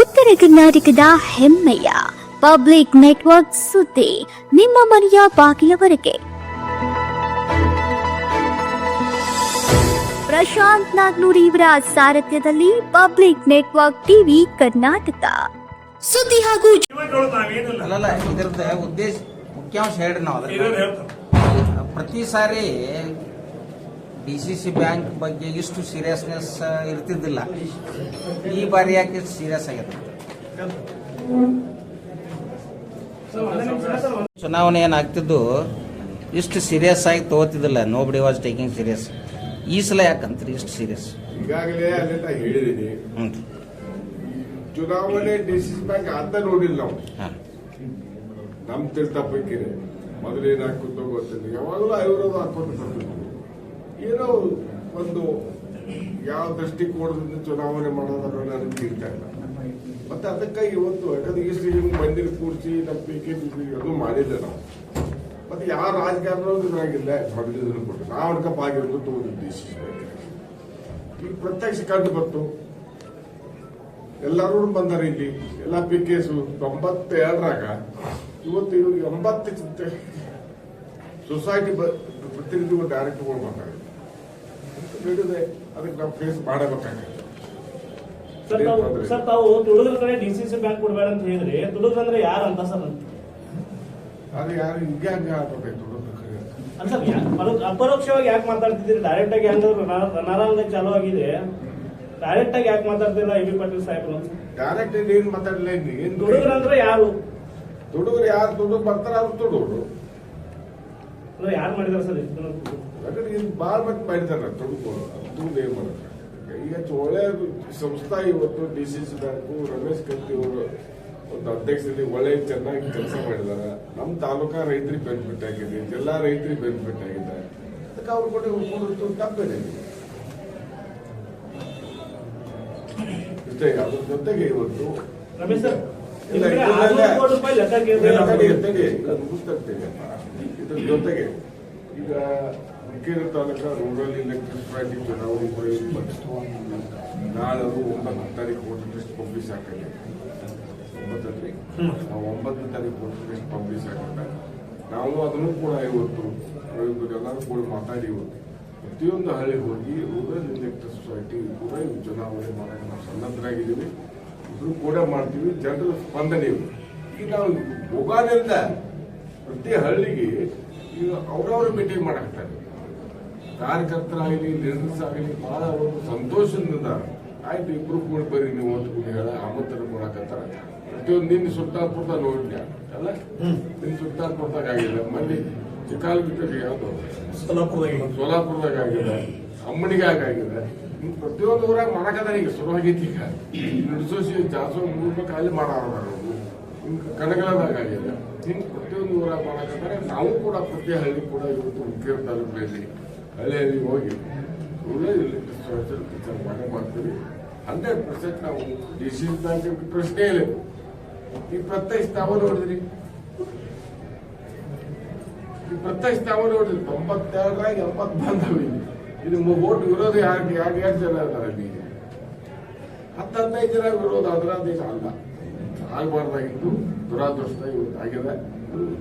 ಉತ್ತರ ಕರ್ನಾಟಕದ ಹೆಮ್ಮೆಯ ಪಬ್ಲಿಕ್ ನೆಟ್ವರ್ಕ್ ಸುದ್ದಿ ನಿಮ್ಮ ಮನೆಯ ಬಾಗಿಲವರೆಗೆ. ಪ್ರಶಾಂತ್ ನಾಗ್ನೂರ್ ಇವರ ಸಾರಥ್ಯದಲ್ಲಿ ಪಬ್ಲಿಕ್ ನೆಟ್ವರ್ಕ್ ಟಿವಿ ಕರ್ನಾಟಕ. ಸುದ್ದಿ ಹಾಗೂ ಅಲ್ಲಲ್ಲ ಉದ್ದೇಶ ಮುಖ್ಯಾಂಶ ಹೇಳ್ರಿ ನಾವು ಅದ್ರ ಪ್ರತಿ ಸಾರಿ ಡಿ ಸಿ ಸಿ ಬ್ಯಾಂಕ್ ಬಗ್ಗೆ ಇಷ್ಟು ಸೀರಿಯಸ್ನೆಸ್ ಇರ್ತಿದ್ದಿಲ್ಲ. ಈ ಬಾರಿ ಯಾಕೆ ಸೀರಿಯಸ್ ಆಗಿದೆ ಚುನಾವಣೆ ಏನಾಗ್ತಿದ್ದು ಇಷ್ಟು ಸೀರಿಯಸ್ ಆಗಿ ತಗೋತಿದ್ದಿಲ್ಲ. Nobody was taking serious ಈ ಸಲ ಯಾಕಂತೀರಿ ಇಷ್ಟು ಸೀರಿಯಸ್ ಈಗಾಗಲೇ ಅಲ್ಲೆಲ್ಲ ಹೇಳಿದೀನಿ ಹ್ಞೂ ಚುನಾವಣೆ ಸಿ ಬ್ಯಾಂಕ್ ಅಂತ ನೋಡಿಲ್ಲ ನಾವು. ಹಾಂ. ನಮ್ ತಿಳ್ತಪ್ಪಕ್ಕಿದೆ ಮೊದಲೇನು ಹಾಕುತ್ತೋ ಗೊತ್ತಿಲ್ಲ. ಯಾವಾಗಲೂ ಐವರದು ಹಾಕೊಂಡು ಏನೋ ಒಂದು ಯಾವ ದೃಷ್ಟಿಕೋನದಿಂದ ಚುನಾವಣೆ ಮಾಡೋದನ್ನ ನನಗೆ ಇಲ್ಲ. ಮತ್ತೆ ಅದಕ್ಕಾಗಿ ಇವತ್ತು ಯಾಕಂದ್ರೆ ಈ ಸ್ಟೇಜ್ ಬಂದಿರ ಕೂರಿಸಿ ನಮ್ಮ ಪಿ ಕೆ ಅದು ಮಾಡಿಲ್ಲ ನಾವು. ಮತ್ತೆ ಯಾವ ರಾಜಕಾರಣ ಇದ್ರಾಗಿಲ್ಲ ಮಾಡಿದ್ರು ಕೊಟ್ಟು ನಾವು ಅನ್ಕಪ್ಪ ಆಗಿರೋದು ತಗೊಂಡಿದ್ದು ಉದ್ದೇಶ. ಈಗ ಪ್ರತ್ಯಕ್ಷ ಕಂಡು ಬಂತು. ಎಲ್ಲರೂ ಬಂದಾರ ಇಲ್ಲಿ. ಎಲ್ಲ ಪಿ ಕೇಸು ತೊಂಬತ್ತೆರಡರಾಗ ಇವತ್ತು ಇವ್ರಿಗೆ ಎಂಬತ್ತು ಸೊಸೈಟಿ ಪ್ರತಿನಿಧಿಗಳು ಡೈರೆಕ್ಟ್ಗಳು ಬಂದಾರೆ ಹಿಡಿದೆ ಅದಕ್ಕೆ ನಾವು ಫೇಸ್ ಮಾಡಬೇಕಾಗಿದೆ. ಸರ್ ತಾವು ಸರ್ ತಾವು ತುಡುಗ್ರ ಕಡೆ ಡಿ ಸಿ ಸಿ ಬ್ಯಾಂಕ್ ಕೊಡಬೇಡ ಅಂತ ಹೇಳಿದ್ರಿ ತುಡುಗ್ರ ಅಂದ್ರೆ ಯಾರು ಅಂತ ಸರ್ ಅದು ಯಾರು ಹಿಂಗೆ ಹಂಗೆ ಆಗ್ಬೇಕಾಯ್ತು ಅಲ್ಲ ಸರ್ ಯಾ- ಪರೋ- ಅಪರೋಕ್ಷವಾಗಿ ಯಾಕೆ ಮಾತಾಡ್ತಿದ್ದೀರಿ? ಡೈರೆಕ್ಟ್ ಆಗಿ ಹೆಂಗಂದ್ರೆ ನಾರಾಯಣ ಚಾಲೂ ಆಗಿದೆ. ಡೈರೆಕ್ಟ್ ಆಗಿ ಯಾಕೆ ಮಾತಾಡ್ತಿಲ್ಲ ಎ ಬಿ ಪಾಟೀಲ್ ಸಾಹೇಬ್ರು? ಡೈರೆಕ್ಟ್ ಏನು ಮಾತಾಡಲಿಲ್ಲ ಏನು ತುಡುಗ್ರ ಅಂದ್ರೆ ಯಾರು? ತುಡುಗರು ಯಾರು? ತುಡುಗ್ ಬರ್ತಾರೆ ಅವ್ರು ತುಡುಗರು ಅಂದ್ರೆ ಯಾರು ಮಾಡಿದಾರೆ ಸರ್ ಇಷ್ಟು ಯಾಕಂದ್ರೆ ಇದು ಮತ್ತೆ ಮಾಡಿದಾರ ತುಡುಗು ಅದು ನೇಮ್ ಮಾಡಕ್ಕೆ ಈಗ ಒಳ್ಳೆ ಸಂಸ್ಥಾ ಇವತ್ತು D C C bank Ramesh Katti ಅವರು ಒಂದು ಅಧ್ಯಕ್ಷರಲ್ಲಿ ಒಳ್ಳೆ ಚೆನ್ನಾಗಿ ಕೆಲಸ ಮಾಡಿದಾರ ನಮ್ಮ ತಾಲೂಕಾ ರೈತರಿಗೆ ಬೆನಿಫಿಟ್ ಆಗಿದೆ ಎಲ್ಲಾ ರೈತರಿಗೆ ಬೆನಿಫಿಟ್ ಆಗಿದೆ ಅದಕ್ಕೆ ಅವ್ರು ಕೊಟ್ಟು ಕೊಡೋದು ತಪ್ಪೇನೆ ಜೊತೆಗೆ ಅದ್ರ ಜೊತೆಗೆ ಇವತ್ತು ಇಲ್ಲ, ಕಡೆ ತಡಿ, ತಡಿ, ಮುಗಿಸ್ತೇನೆ. ಇದ್ರ ಜೊತೆಗೆ ಈಗ ಹುಕ್ಕೇರಿ ತಾಲೂಕಾ ರೂರಲ್ ಎಲೆಕ್ಟ್ರಿಸಿಟಿ ಚುನಾವಣೆ ಕೂಡ ಇವತ್ತು ಬಂತು. ನಾಳೆ ಅದು ಒಂಬತ್ತು ತಾರೀಕು ವೋಟರ್ ಲಿಸ್ಟ್ ಪಬ್ಲಿಷ್ ಆಗ್ತದೆ ಒಂಬತ್ತಲ್ಲಿ ನಾವು ಒಂಬತ್ತನೇ ತಾರೀಕು ವೋಟರ್ ಲಿಸ್ಟ್ ಪಬ್ಲಿಷ್ ಆಗುತ್ತೆ ನಾವು ಅದನ್ನು ಕೂಡ ಇವತ್ತು ಎಲ್ಲರೂ ಕೂಡ ಮಾತಾಡಿ ಇವತ್ತು ಪ್ರತಿಯೊಂದು ಹಳ್ಳಿ ಹೋಗಿ ರೂರಲ್ ಎಲೆಕ್ಟ್ರಿಕ್ ಸೊಸೈಟಿ ಕೂಡ ಇವು ಚುನಾವಣೆ ಮಾಡಕ್ಕೆ ನಾವು ಸನ್ನದ್ಧರಾಗಿದ್ದೀವಿ. ಇದು ಕೂಡ ಮಾಡ್ತೀವಿ. ಜನರ ಸ್ಪಂದನೆ ಇವು. ಈಗ ನಾವು ಹೋಗೋದ್ರಿಂದ ಪ್ರತಿ ಹಳ್ಳಿಗೆ ಈಗ ಅವ್ರವ್ರ ಮೀಟಿಂಗ್ ಮಾಡಾಕ್ತಾರೆ ಕಾರ್ಯಕರ್ತರಾಗಲಿ ಲೀಡರ್ಸ್ ಆಗಲಿ ಬಹಳ ಒಂದು ಸಂತೋಷದಿಂದ ಆಯ್ತು ಇಬ್ರು ಕೂಡ ಬರ್ರಿ ನೀವು ಅಂತ ಕೂಡ ಹೇಳ ಆಮಂತ್ರಣ ಮಾಡಕತ್ತಾರ. ಪ್ರತಿಯೊಂದು ನಿನ್ನ ಸುತ್ತಾಪುರ್ತ ನೋಡ್ಲಿ ಅಲ್ಲ? ನಿನ್ನ ಆಗಿಲ್ಲ ಮಲ್ಲಿ ಚಿಕ್ಕಾಲ್ ಚಿಕ್ಕಾಲಗಿಟ್ಟಗೆ ಯಾವ್ದು ಸೋಲಾಪುರದಾಗ ಆಗಿದೆ ಅಮ್ಮಣಿಗಾಗ ಆಗಿದೆ ಪ್ರತಿಯೊಂದು ಊರಾಗ ಮಾಡಕದ ಈಗ ಶುರು ಆಗೈತಿ ಈಗ ನಡ್ಸೋಸಿ ಜಾಸೋ ಮೂರು ಅಲ್ಲಿ ಮಾಡಾರ ಹಿಂಗ್ ಕನಗಲದಾಗ ಆಗಿದೆ ಹಿಂಗೆ ಪ್ರತಿಯೊಂದು ಊರಾಗ ಮಾಡಕಂದ್ರೆ ನಾವು ಕೂಡ ಪ್ರತಿ ಹಳ್ಳಿ ಕೂಡ ಇವತ್ತು ಹುಕ್ಕೇರಿ ತಾಲೂಕಿನಲ್ಲಿ ಹಳ್ಳಿಯಲ್ಲಿ ಹೋಗಿ ಒಳ್ಳೆ ಎಲೆಕ್ಟ್ರಿಕ್ ಮಾಡೇ ಮಾಡ್ತೀವಿ ಹಂಡ್ರೆಡ್ ಪರ್ಸೆಂಟ್ ನಾವು ಬ್ಯಾಂಕ್ ಪ್ರಶ್ನೆ ಇಲ್ಲ. ಈ ಪ್ರತ್ಯಕ್ಷ ತಾವು ನೋಡಿದ್ರಿ ಈ ಪ್ರತ್ಯಕ್ಷ ತಾವ ನೋಡಿದ್ರಿ ತೊಂಬತ್ತೆರಡರಾಗ ಎಂಬತ್ತು ಬಂದವು ಇದು ಓಟ್ ವಿರೋಧ ಯಾರಿಗೆ? ಯಾರು ಎರಡು ಜನ ಇದ್ದಾರೆ ಅಲ್ಲಿ? ಹತ್ತು ಹದಿನೈದು ಜನ ವಿರೋಧ ಆದ್ರೆ ಅದೇನು ಅಲ್ಲ ಆಗಬಾರ್ದಾಗಿತ್ತು ದುರಾದೃಷ್ಟ ಇವತ್ತು ಆಗಿದೆ.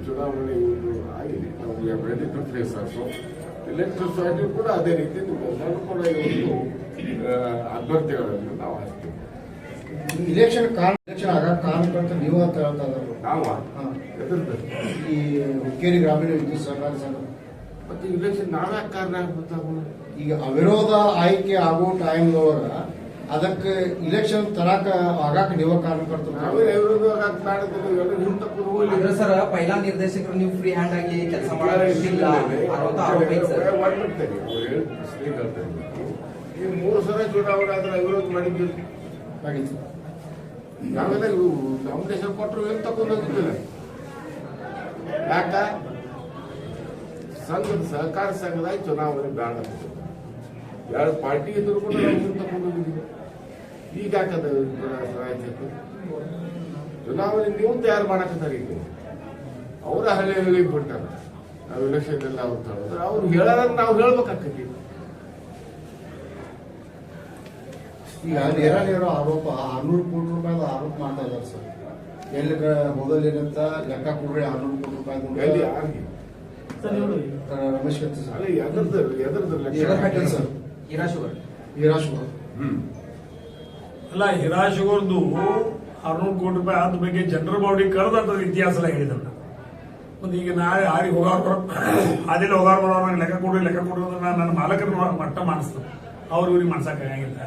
ಚುನಾವಣೆ ಇವತ್ತು ಆಗಿದೆ. ನಾವು ready to face also electric society ಕೂಡ ಅದೇ ರೀತಿ ಎಲ್ಲರೂ ಕೂಡ ಇವತ್ತು ಅಭ್ಯರ್ಥಿಗಳನ್ನು ನಾವು ಹಾಕ್ತೀವಿ ಇಲೆಕ್ಷನ್ ಕಾರಣ ಇಲೆಕ್ಷನ್ ಆಗಕ್ಕೆ ಕಾರಣ ಅಂತ ನೀವು ಅಂತ ಹೇಳ್ತಾ ಇದ್ದಾರೆ ನಾವು. ಈ ಹುಕ್ಕೇರಿ ಗ್ರಾಮೀಣ ವಿದ್ಯುತ್ ಸಹಕಾರ ಸಂಘ. ಮತ್ತೆ ಇಲೆಕ್ಷನ್ ನಾವೇ ಕಾರಣ ಆಗ್ಬಿಡ್ತಾವ ಈಗ ಅವಿರೋಧ ಆಯ್ಕೆ ಆಗೋ ಟೈಮ್ ಅವರ ಅದಕ್ಕೆ ಇಲೆಕ್ಷನ್ ತರಾಕ ಆಗಾಕ ನೀವ ಕಾರಣಕರ್ತರು ನಾವೇ ವಿರೋಧ ಕಾರಣದಲ್ಲಿ ಇವೆಲ್ಲ ಹಿಂದೆ ಅಂದ್ರೆ ಪೈಲಾ ನಿರ್ದೇಶಕರು ನೀವು ಫ್ರೀ ಹ್ಯಾಂಡ್ ಆಗಿ ಕೆಲಸ ಮಾಡೋದಿಲ್ಲ ಅನ್ನೋದು ಆರೋಪ ಸರ್. ಈ ಮೂರು ಸಲ ಚುನಾವಣೆ ಆದ್ರೆ ವಿರೋಧ ಮಾಡಿದ್ವಿ ಆಗಿತ್ತು. ನಾಮಿನೇಷನ್ ಕೊಟ್ಟರು ಏನು ತಗೊಂಡು ಹೋಗಿದ್ದಿಲ್ಲ ಯಾಕ? ಸಂಘದ ಸಹಕಾರ ಸಂಘದಾಗ ಚುನಾವಣೆ ಬೇಡ. ಎರಡು ಪಾರ್ಟಿ ಇದ್ರು ಕೂಡ ನಾವು ಏನ್ ತಗೊಂಡು ಹೋಗಿದ್ವಿ ಈಗ ಯಾಕದ ಚುನಾವಣೆ ನೀವು ತಯಾರು ಮಾಡಕತ್ತಾರ ಈಗ? ಅವರ ಹಳೆ ಹಳಿ ಬಿಟ್ಟಾರೆ ನಾವು ಎಲೆಕ್ಷನ್ ಎಲ್ಲ ಅವ್ರು ತಗೊಂಡ್ರೆ ಅವ್ರು ನಾವು ಹೇಳ್ಬೇಕಾಗ್ತೈತಿ ಈಗ ನೇರ ನೇರ ಆರೋಪ ಸರ್ ಲೆಕ್ಕ ಕೊಡ್ರಿ ಆರ್ನೂರು ಕೋಟಿ ರೂಪಾಯಿ ಎಲ್ಲಿ ಮಾಡ್ತಾ ಇದ್ದಾರೆ ಸರ್ ಎಲ್ಲಿ ಆ, ರಮೇಶ್ ಕತ್ತಿ ಸರ್ ಅಲ್ಲ ಎದ್ರದ್ದು ಎದ್ರದ್ದು ಲೆಕ್ಕ ಸರ್ ಕೋಟಿ ರೂಪಾಯಿ ಶುಗರ್ ಹ್ಮ್ ಅಲ್ಲ ಹಿರಾಶುಗರ್ದು ಆರ್ನೂರು ಕೋಟಿ ರೂಪಾಯಿ ಆದ ಬಗ್ಗೆ ಜನರಲ್ ಬಾಡಿ ಕರೆದ ಇತಿಹಾಸ ಎಲ್ಲ ಹೇಳಿದಲ್ಲ ಮತ್ತೆ ಈಗ ನಾಳೆ ಆರಿ ಹೋಗಾರ ಹೋಗಾರ್ ಹೋಗಾರ ಬರೋರು ಲೆಕ್ಕ ಕೊಡ್ರಿ ಲೆಕ್ಕ ಕೊಡ್ರಿ ಅಂದ್ರೆ ನಾನು ನನ್ನ ಮಾಲಕರ ಮಟ್ಟ ಮಾಡಿಸ್ತೇನೆ ಅವ್ರು ಇವ್ರಿಗೆ ಮಾಡ್ಸಕ್ಕಾಗಿಲ್ಲ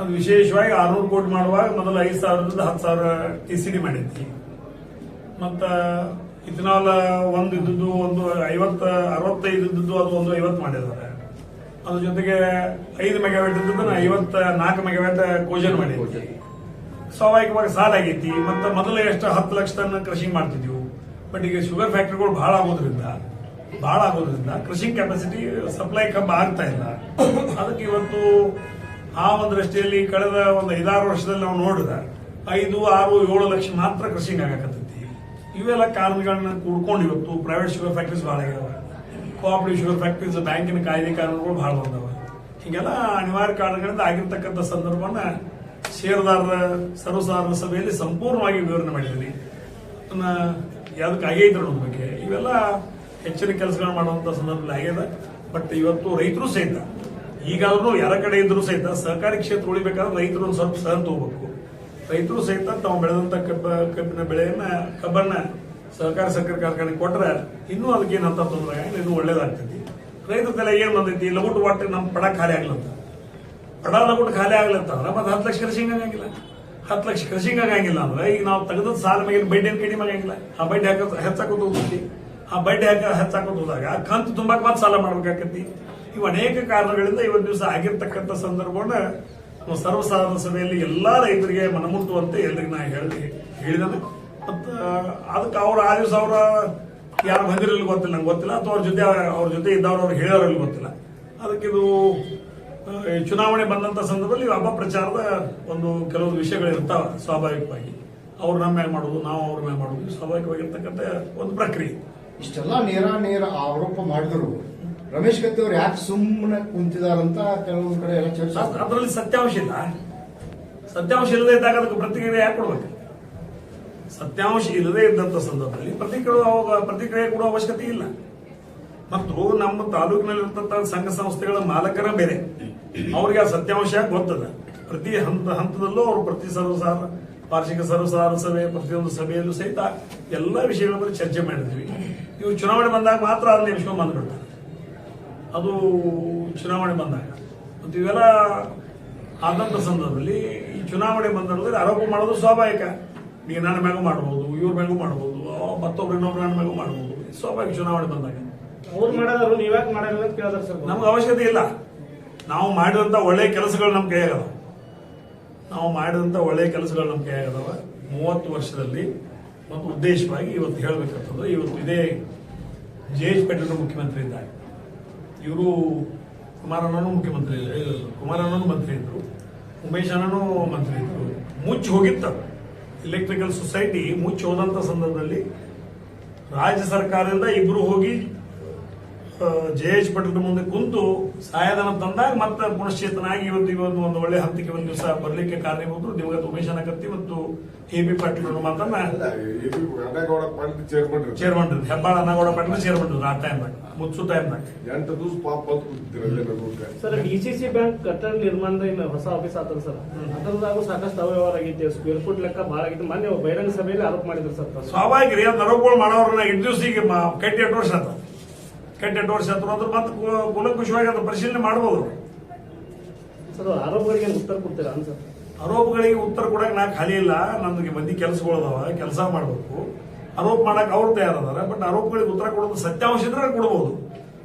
ಅದು ವಿಶೇಷವಾಗಿ ಆರ್ನೂರು ಕೋಟಿ ಮಾಡುವಾಗ ಮೊದಲು ಐದು ಸಾವಿರದಿಂದ ಹತ್ತು ಸಾವಿರ ಟಿ ಸಿ ಡಿ ಮಾಡಿದ್ವಿ. ಮತ್ತ ಇಥನಾಲ್ ಒಂದು ಇದ್ದದ್ದು ಒಂದು ಐವತ್ತು ಅರವತ್ತೈದು ಇದ್ದದ್ದು ಅದು ಒಂದು ಐವತ್ತು ಮಾಡಿದ್ದಾರೆ. ಅದ್ರ ಜೊತೆಗೆ ಐದು ಮೆಗಾವ್ಯಾಟ್ ಇದ್ದದನ್ನ ಐವತ್ತ ನಾಲ್ಕು ಮೆಗಾವ್ಯಾಟ್ ಕೋಜನ್ ಮಾಡಿದ್ವಿ. ಸ್ವಾಭಾವಿಕವಾಗಿ ಸಾಲ ಆಗೈತಿ ಮತ್ತೆ ಮೊದಲು ಎಷ್ಟು ಹತ್ತು ಲಕ್ಷ ತನ್ನ ಕೃಷಿ ಮಾಡ್ತಿದ್ವಿ. ಬಟ್ ಈಗ ಶುಗರ್ ಫ್ಯಾಕ್ಟ್ರಿಗಳು ಬಹಳ ಆಗೋದ್ರಿಂದ ಬಹಳ ಆಗೋದ್ರಿಂದ ಕೃಷಿ ಕೆಪಾಸಿಟಿ ಸಪ್ಲೈ ಕಮ್ಮಿ ಆಗ್ತಾ ಇಲ್ಲ. ಅದಕ್ಕೆ ಇವತ್ತು ಆ ಒಂದು ದೃಷ್ಟಿಯಲ್ಲಿ ಕಳೆದ ಒಂದು ಐದಾರು ವರ್ಷದಲ್ಲಿ ನಾವು ನೋಡಿದ ಐದು, ಆರು, ಏಳು ಲಕ್ಷ ಮಾತ್ರ ಕೃಷಿಂಗ್ ಆಗಕತ್ತೈತಿ ಇವೆಲ್ಲ ಕಾರಣಗಳನ್ನ ಕೂಡ್ಕೊಂಡು ಇವತ್ತು ಪ್ರೈವೇಟ್ ಶುಗರ್ ಫ್ಯಾಕ್ಟ್ರೀಸ್ ಬಹಳ ಆಗ್ಯಾವ ಕೋಆಪರೇಟಿವ್ ಶುಗರ್ ಫ್ಯಾಕ್ಟ್ರೀಸ್ ಬ್ಯಾಂಕಿನ ಕಾಯ್ದೆ ಕಾನೂನುಗಳು ಬಹಳ ಬಂದವ. ಹೀಗೆಲ್ಲ ಅನಿವಾರ್ಯ ಕಾರಣಗಳಿಂದ ಆಗಿರ್ತಕ್ಕಂಥ ಸಂದರ್ಭನ ಷೇರುದಾರರ, ಸರ್ವಸಾಧಾರಣ ಸಭೆಯಲ್ಲಿ ಸಂಪೂರ್ಣವಾಗಿ ವಿವರಣೆ ಮಾಡಿದ್ದೀನಿ. ಯಾವ್ದಕ್ಕೆ ಆಗೇ ಅನ್ನೋದ್ರ ಬಗ್ಗೆ. ಇವೆಲ್ಲ ಹೆಚ್ಚಿನ ಕೆಲಸಗಳು ಮಾಡುವಂತ ಸಂದರ್ಭದಲ್ಲಿ ಆಗ್ಯದ. ಬಟ್ ಇವತ್ತು ರೈತರು ಸಹಿತ, ಈಗಾದ್ರೂ ಯಾರ ಕಡೆ ಇದ್ರು ಸಹಿತ ಸಹಕಾರಿ ಕ್ಷೇತ್ರ ಉಳಿಬೇಕಾದ್ರೆ ರೈತರು ಒಂದು ಸ್ವಲ್ಪ ಸಹನ ತಗೋಬೇಕು. ರೈತರು ಸಹಿತ ತಾವು ಬೆಳೆದಂತ ಕಬ್ಬ, ಕಬ್ಬಿನ ಬೆಳೆಯನ್ನ, ಕಬ್ಬನ್ನ ಸಹಕಾರಿ ಸಕ್ಕರೆ ಕಾರ್ಖಾನೆ ಕೊಟ್ರೆ ಇನ್ನೂ ಅದಕ್ಕೆ ಏನಂತ ತೊಂದರೆ ಆಗಿಲ್ಲ, ಇನ್ನೂ ಒಳ್ಳೇದಾಗ್ತೈತಿ ರೈತರ ತಲೆ ಏನ್ ಬಂದೈತಿ? ಲಗುಟ್ ವಾಟ್ರಿ ನಮ್ಮ ಪಡ ಖಾಲಿ ಆಗ್ಲಂತ. ಪಡ ಲಗುಟ್ ಖಾಲಿ ಆಗ್ಲಂತ. ಮತ್ತೆ ಹತ್ತು ಲಕ್ಷ ಕೃಷಿಂಗ್ ಆಗಂಗಿಲ್ಲ ಹತ್ತು ಲಕ್ಷ ಕೃಷಿಂಗ್ ಆಗಂಗಿಲ್ಲ ಅಂದ್ರೆ ಈಗ ನಾವು ತೆಗೆದ ಸಾಲ ಮೇಲೆ ಬಡ್ಡಿ ಕಡಿಮೆ ಆಗಂಗಿಲ್ಲ. ಆ ಬಡ್ಡಿ ಹಾಕ ಹೆಚ್ಚಾಕೋದು ಆ ಬಡ್ಡಿ ಹಾಕ ಹೆಚ್ಚಾಕೋದು ಹೋದಾಗ ಕಂತು ತುಂಬಾಕ್ ಮತ್ತೆ ಸಾಲ ಮಾಡ್ಬೇಕಾಕತಿ ಇವು ಅನೇಕ ಕಾರಣಗಳಿಂದ ಇವತ್ತು ದಿವಸ ಆಗಿರ್ತಕ್ಕಂಥ ಸಂದರ್ಭವನ್ನ ಸರ್ವಸಾಧಾರಣ ಸಭೆಯಲ್ಲಿ ಎಲ್ಲಾ ರೈತರಿಗೆ ಮನಮುಟ್ಟುವಂತೆ ಎಲ್ರಿಗೂ ನಾ ಹೇಳಿ ಹೇಳಿದಾನೆ ಮತ್ತು ಅದಕ್ಕೆ ಅವ್ರು ಆ ದಿವಸ ಅವರ ಯಾರು ಬಂದಿರಲಿಲ್ಲ ಗೊತ್ತಿಲ್ಲ. ನಂಗೆ ಗೊತ್ತಿಲ್ಲ. ಅಥವಾ ಅವ್ರ ಜೊತೆ ಅವ್ರ ಜೊತೆ ಇದ್ದವ್ರು ಅವ್ರು ಹೇಳೋರಲ್ಲಿ ಗೊತ್ತಿಲ್ಲ. ಅದಕ್ಕಿದು ಚುನಾವಣೆ ಬಂದಂತ ಸಂದರ್ಭದಲ್ಲಿ ಹಬ್ಬ ಪ್ರಚಾರದ ಒಂದು ಕೆಲವೊಂದು ವಿಷಯಗಳು ಇರ್ತಾವ ಸ್ವಾಭಾವಿಕವಾಗಿ. ಅವ್ರು ನಮ್ಮ ಮ್ಯಾಗ ಮಾಡೋದು ನಾವು ಅವ್ರ ಮ್ಯಾಗ ಮಾಡೋದು ಸ್ವಾಭಾವಿಕವಾಗಿರ್ತಕ್ಕಂಥ ಒಂದು ಪ್ರಕ್ರಿಯೆ. ಇಷ್ಟೆಲ್ಲ ನೇರ ನೇರ ಆರೋಪ ಮಾಡಿದ್ರು. ರಮೇಶ್ ಕತ್ತಿ ಅವ್ರು ಯಾಕೆ ಸುಮ್ಮನೆ ಕುಂತಿದಾರಂತ ಕೆಲವೊಂದು ಕಡೆ ಎಲ್ಲ ಚರ್ಚೆ. ಅದರಲ್ಲಿ ಸತ್ಯಾಂಶ ಇಲ್ಲ. ಸತ್ಯಾಂಶ ಇಲ್ಲದೆ ಇದ್ದಾಗ ಅದಕ್ಕೆ ಪ್ರತಿಕ್ರಿಯೆ ಯಾಕೆ ಕೊಡ್ಬೇಕು? ಸತ್ಯಾಂಶ ಇಲ್ಲದೆ ಇದ್ದಂತ ಸಂದರ್ಭದಲ್ಲಿ ಪ್ರತಿಕ್ರಿಯೆ ಅವಾಗ ಪ್ರತಿಕ್ರಿಯೆ ಕೊಡುವ ಅವಶ್ಯಕತೆ ಇಲ್ಲ. ಮತ್ತು ನಮ್ಮ ತಾಲೂಕಿನಲ್ಲಿರ್ತಕ್ಕಂಥ ಸಂಘ ಸಂಸ್ಥೆಗಳ ಮಾಲಕರ ಬೇರೆ ಅವ್ರಿಗೆ ಆ ಸತ್ಯಾಂಶ ಗೊತ್ತದ. ಪ್ರತಿ ಹಂತ ಹಂತದಲ್ಲೂ ಅವರು ಪ್ರತಿ ಸರ್ವಸಾರ ವಾರ್ಷಿಕ ಸರ್ವಸಾರ ಸಭೆ ಪ್ರತಿಯೊಂದು ಸಭೆಯಲ್ಲೂ ಸಹಿತ ಎಲ್ಲ ವಿಷಯಗಳ ಬಗ್ಗೆ ಚರ್ಚೆ ಮಾಡಿದ್ವಿ. ಇವು ಚುನಾವಣೆ ಬಂದಾಗ ಮಾತ್ರ ಅದನ್ನ ವಿಷಯ ಬಂದ್ಬಿಡ್ತಾರೆ. ಅದು ಚುನಾವಣೆ ಬಂದಾಗ. ಮತ್ತು ಇವೆಲ್ಲ ಆದಂತ ಸಂದರ್ಭದಲ್ಲಿ ಈ ಚುನಾವಣೆ ಬಂದಲ್ಲಿ ಆರೋಪ ಮಾಡೋದು ಸ್ವಾಭಾವಿಕ. ಈಗ ನನ್ನ ಮ್ಯಾಗೂ ಮಾಡ್ಬೋದು ಇವ್ರ ಮ್ಯಾಗೂ ಮಾಡ್ಬೋದು ಅವ ಮತ್ತೊಬ್ರು ಇನ್ನೊಬ್ರು ನನ್ನ ಮ್ಯಾಗೂ ಮಾಡ್ಬೋದು. ಸ್ವಾಭಾವಿಕ ಚುನಾವಣೆ ಬಂದಾಗ. ಅವ್ರು ಮಾಡೋದಾದ್ರು ನೀವ್ಯಾಕೆ ಮಾಡಲ್ಲ ಅಂತ ಕೇಳಿದಾರೆ ಸರ್. ನಮ್ಗೆ ಅವಶ್ಯಕತೆ ಇಲ್ಲ. ನಾವು ಮಾಡಿದಂತ ಒಳ್ಳೆ ಕೆಲಸಗಳು ನಮ್ಮ ಕೈಯಾಗದಾವ ನಾವು ಮಾಡಿದಂತ ಒಳ್ಳೆ ಕೆಲಸಗಳು ನಮ್ಮ ಕೈಯಾಗದವ ಮೂವತ್ತು ವರ್ಷದಲ್ಲಿ ಮತ್ತು ಉದ್ದೇಶವಾಗಿ ಇವತ್ತು ಹೇಳಬೇಕಂಥದ್ದು ಇವತ್ತು ಇದೇ ಜಯೇಶ್ ಪಟೇಲ್ ಮುಖ್ಯಮಂತ್ರಿ ಇದ್ದಾಗ ಇವರು ಕುಮಾರಣ್ಣನೂ ಮುಖ್ಯಮಂತ್ರಿ ಕುಮಾರಣ್ಣನೂ ಮಂತ್ರಿ ಇದ್ದರು ಉಮೇಶ್ ಅಣ್ಣನೂ ಮಂತ್ರಿ ಇದ್ದರು ಮುಚ್ಚಿ ಹೋಗಿತ್ತು. ಎಲೆಕ್ಟ್ರಿಕಲ್ ಸೊಸೈಟಿ ಮುಚ್ಚಿ ಹೋದಂಥ ಸಂದರ್ಭದಲ್ಲಿ ರಾಜ್ಯ ಸರ್ಕಾರದಿಂದ ಇಬ್ರು ಹೋಗಿ ಜೆ ಎಚ್ ಪಟೇಲ್ ಮುಂದೆ ಕುಂತು ಸಹಾಯಧನ ತಂದಾಗ ಮತ್ತೆ ಪುನಶ್ಚೇತನಾಗಿ ಇವತ್ತು ಇವತ್ತು ಒಂದು ಒಳ್ಳೆ ಹಂತಕ್ಕೆ ಒಂದು ದಿವಸ ಬರ್ಲಿಕ್ಕೆ ಕಾರಣೀಭೂತರು ದಿವಂಗತ ಉಮೇಶ್ ಅನಕತ್ತಿ ಮತ್ತು ಎ ಬಿ ಪಾಟೀಲ್ ಅವರು ಮಾತನ್ನ ಚೇರ್ಮನ್ ಹೆಬ್ಬಾಳ ಅನ್ನಗೌಡ ಪಾಟೀಲ್ ಚೇರ್ಮನ್ ಆ ಟೈಮ್ನಾಗ ಮುಚ್ಚು ಟೈಮ್ನಾಗ ಎಂಟು ದಿವಸ ಪಾಪ sir D C C bank ಕಟ್ಟಡ ನಿರ್ಮಾಣದ ಇನ್ನು ಹೊಸ ಆಫೀಸ್ ಆತದ ಸರ್. ಅದರದಾಗೂ ಸಾಕಷ್ಟು ಅವ್ಯವಹಾರ ಆಗೈತೆ ಸ್ಕ್ವೇರ್ ಫುಟ್ ಲೆಕ್ಕ ಬಹಳ ಆಗಿತ್ತು. ಮೊನ್ನೆ ಬಹಿರಂಗ ಸಭೆಯಲ್ಲಿ ಆರೋಪ ಮಾಡಿದ್ರು ಸರ್. ಸ್ವಾಭಾವಿಕ ರೀ ಅಂತ ಆರೋಪಗಳು ಮಾಡೋರನ್ನ ಎಂಟು ದಿವಸ ಈಗ ಕಟ್ಟಿ ಎಂಟು ವರ್ಷ ಆತ ಕಟ್ಟಿ ಎಂಟು ವರ್ಷ ಆತು ಅದ್ರ ಮತ್ತೆ ಕೂಲಂಕುಷವಾಗಿ ಅದು ಪರಿಶೀಲನೆ ಮಾಡ್ಬೋದು. ಸರ್ ಆರೋಪಗಳಿಗೆ ಉತ್ತರ ಕೊಡ್ತೀರಾ ಅಂತ? ಸರ್ ಆರೋಪಗಳಿಗೆ ಉತ್ತರ ಕೊಡಕ್ಕೆ ನಾ ಖಾಲಿ ಇಲ್ಲ. ನಮ್ಗೆ ಮಂದಿ ಕೆಲಸಗಳದಾವ ಕೆಲಸ ಮಾಡಬೇಕು. ಆರೋಪ ಮಾಡಕ್ ಅವ್ರು ತಯಾರದಾರ ಬಟ್ ಆರೋಪಗಳಿಗೆ ಉತ್ತರ ಕೊಡೋದು ಸತ್ಯಾಂಶ ಇದ್ರೆ ಕೊಡ್ಬೋದು.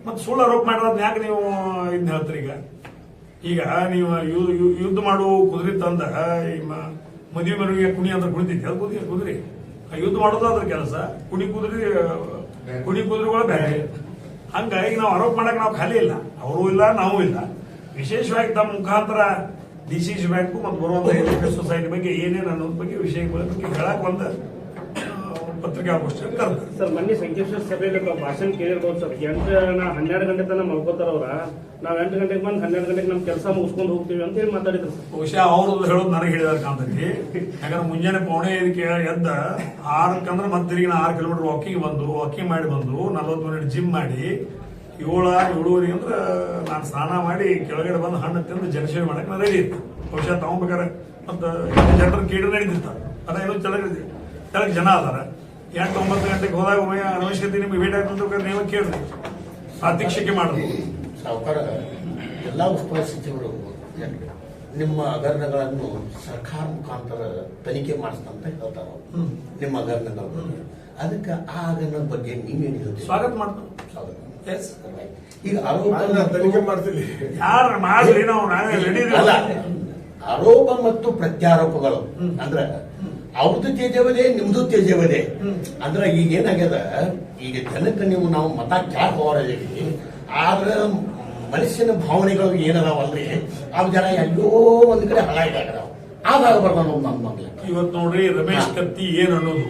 ಮತ್ತೆ ಸುಳ್ಳು ಆರೋಪ ಮಾಡಿರೋದ್ ಯಾಕೆ ನೀವು ಇದನ್ನ ಹೇಳ್ತೀರಿ ಈಗ? ಈಗ ನೀವು ಯುದ್ಧ ಮಾಡು ಕುದುರೆ ತಂದ ಮದುವೆ ಮನೆಗೆ ಕುಣಿ ಅಂತ ಕುಣಿತೈತಿ. ಅದು ಕುದುರೆ? ಕುದುರೆ ಯುದ್ಧ ಮಾಡೋದು ಅದ್ರ ಕೆಲಸ. ಕುಣಿ ಕುದುರೆ ಕುಣಿ ಕುದುರೆಗಳು ಬೇರೆ. ಹಂಗಾಗಿ ನಾವು ಆರೋಪ ಮಾಡಕ್ ನಾವು ಖಾಲಿ ಇಲ್ಲ. ಅವರು ಇಲ್ಲ, ನಾವು ಇಲ್ಲ. ವಿಶೇಷವಾಗಿ ತಮ್ಮ ಮುಖಾಂತರ ಡಿ ಬ್ಯಾಂಕು ಮತ್ತು ಬರುವಂತಹ ಸೊಸೈಟಿ ಬಗ್ಗೆ ಏನೇನು ಅನ್ನೋದ್ರ ಬಗ್ಗೆ ವಿಷಯಗಳ ಬಗ್ಗೆ ಹೇಳಕ್ ಒಂದು ಆ, ಪತ್ರಿಕಾಗೋಷ್ಠಿ ಕರೆದ ಸರ್ ಮೊನ್ನೆ ಸಂಕೇಶ್ವರ ಸಭೆಯಲ್ಲಿ ಭಾಷಣ ಕೇಳಿರ್ಬೋದು ಸರ್. ಎಂಟು ನಾ ಹನ್ನೆರಡು ಗಂಟೆ ತನಕ ಮಲ್ಕೋತಾರ ಅವ್ರ ನಾವ್ ಎಂಟು ಗಂಟೆಗೆ ಬಂದು ಹನ್ನೆರಡು ಗಂಟೆಗೆ ನಮ್ಮ ಕೆಲಸ ಮುಗಿಸ್ಕೊಂಡು ಹೋಗ್ತೀವಿ ಅಂತ ಹೇಳಿ ಮಾತಾಡಿದ್ರು ಬಹುಶಃ ಅವ್ರದ್ದು ಹೇಳೋದು ನನಗೆ ಹೇಳಿದಾರೆ ಕಾಣ್ತೈತಿ. ಯಾಕಂದ್ರೆ ಮುಂಜಾನೆ ಪೌಣೆ ಇದಕ್ಕೆ ಎದ್ದ ಆರಕ್ಕಂದ್ರೆ ಮತ್ತೆ ತಿರುಗಿ ನಾ ಆರು ಕಿಲೋಮೀಟರ್ ವಾಕಿಂಗ್ ಬಂದು ವಾಕಿಂಗ್ ಮಾಡಿ ಬಂದು ನಲ್ವತ್ತು ಮಿನಿಟ್ ಜಿಮ್ ಮಾಡಿ ಏಳ ಏಳುವರೆ ಅಂದ್ರೆ ನಾನು ಸ್ನಾನ ಮಾಡಿ ಕೆಳಗಡೆ ಬಂದು ಹಣ್ಣು ತಿಂದು ಜನಸೇವೆ ಮಾಡಕ್ಕೆ ನಾನು ರೆಡಿ ಇತ್ತು ಬಹುಶಃ ತಗೊಂಬೇಕಾರೆ ಮತ್ತು ಜನರ ಕೇಳಿ ನಡೀತಿತ್ತ. ಅದ ಏನೋ ಕೆಳಗೆ ಕೆಳಗೆ ಜನ ಅದಾರ. ಎಂಟು ಒಂಬತ್ತು ಗಂಟೆಗೆ ಹೋದಾಗ ಒಮ್ಮೆ ರಮೇಶ್ ಗತಿ ನಿಮ್ಗೆ ಭೇಟಿ ಆಗ್ತಂತ ನೀವು ಕೇಳ್ರಿ. ಅಧ್ಯಕ್ಷಕ್ಕೆ ಮಾಡಿದ್ರು ಸಾವುಕಾರ ಎಲ್ಲ ಉಸ್ತುವಾರಿ ಸಚಿವರು ನಿಮ್ಮ ಹಗರಣಗಳನ್ನು ಸರ್ಕಾರ ಮುಖಾಂತರ ತನಿಖೆ ಮಾಡಿಸ್ತಂತ ಹೇಳ್ತಾರ. ನಿಮ್ಮ ಹಗರಣಗಳು ಅದಕ್ಕೆ ಆ ಹಗರಣದ ಬಗ್ಗೆ ನೀವೇನು ಹೇಳಿ ಸ್ವಾಗತ ಮಾಡ್ತಾರೆ ಸ್ವಾಗತ. ಎಸ್ ಈಗ ಆರೋಪ ತನಿಖೆ ಮಾಡ್ತೀನಿ? ಯಾರು ಮಾಡ್ಲಿ ನಾವು? ಅಲ್ಲ ಆರೋಪ ಮತ್ತು ಪ್ರತ್ಯಾರೋಪಗಳು. ಅಂದ್ರ ಅವ್ರದ್ದು ತೇಜವದೆ ನಿಮ್ದು ತೇಜವದೆ ಅಂದ್ರೆ ಈಗ ಏನಾಗ್ಯದ? ಈಗ ಜನಕ್ಕೆ ನೀವು ನಾವು ಮತ ಕ್ಯಾಕ್ ಹೋರಾಡಿದ್ವಿ ಆದ್ರೆ ಮನುಷ್ಯನ ಭಾವನೆಗಳು ಏನದಾವಲ್ರಿ? ಅವ್ ಜನ ಎಲ್ಲೋ ಒಂದ್ ಕಡೆ ಹಳ ಆಗ ಅದಾಗಬಾರ್ದು ಅನ್ನೋದು ನನ್ನ ಮಗ್ಲ ಇವತ್ತು ನೋಡ್ರಿ ರಮೇಶ್ ಕತ್ತಿ ಏನ್ ಅನ್ನೋದು?